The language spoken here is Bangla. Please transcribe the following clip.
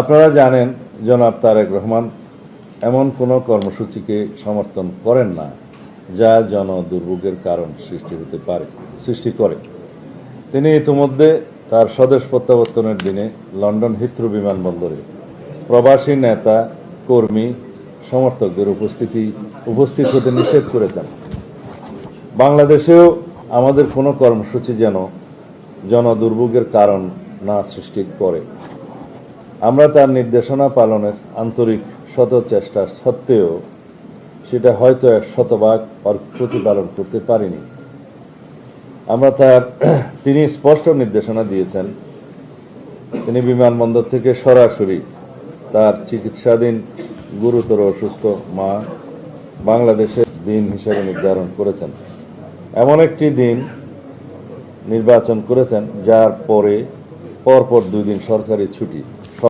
আপনারা জানেন, জনাব তারেক রহমান, এমন কোনো কর্মসূচিকে সমর্থন করেন না, যা জন দুর্ভোগের কারণ সৃষ্টি হতে পারে, সৃষ্টি করে। তিনি ইতিমধ্যে তার স্বদেশ প্রত্যাবর্তনের দিনে লন্ডন হিথ্রো বিমানবন্দরে প্রবাসী নেতা, কর্মী, সমর্থকদের উপস্থিতি, উপস্থিত হতে নিষেধ করেছেন। বাংলাদেশেও আমাদের কোনো কর্মসূচি যেন জনদুর্ভোগের কারণ না সৃষ্টি করে। আমরা তার নির্দেশনা পালনের আন্তরিক শত চেষ্টা সত্ত্বেও সেটা হয়তো এক শতভাগ প্রতিপালন করতে পারিনি। আমরা তার তিনি স্পষ্ট নির্দেশনা দিয়েছেন। তিনি বিমানবন্দর থেকে সরাসরি তার চিকিৎসাধীন গুরুতর অসুস্থ মা বাংলাদেশের দিন হিসেবে নির্ধারণ করেছেন। এমন একটি দিন নির্বাচন করেছেন, যার পরে পরপর দুই দিন সরকারি ছুটি।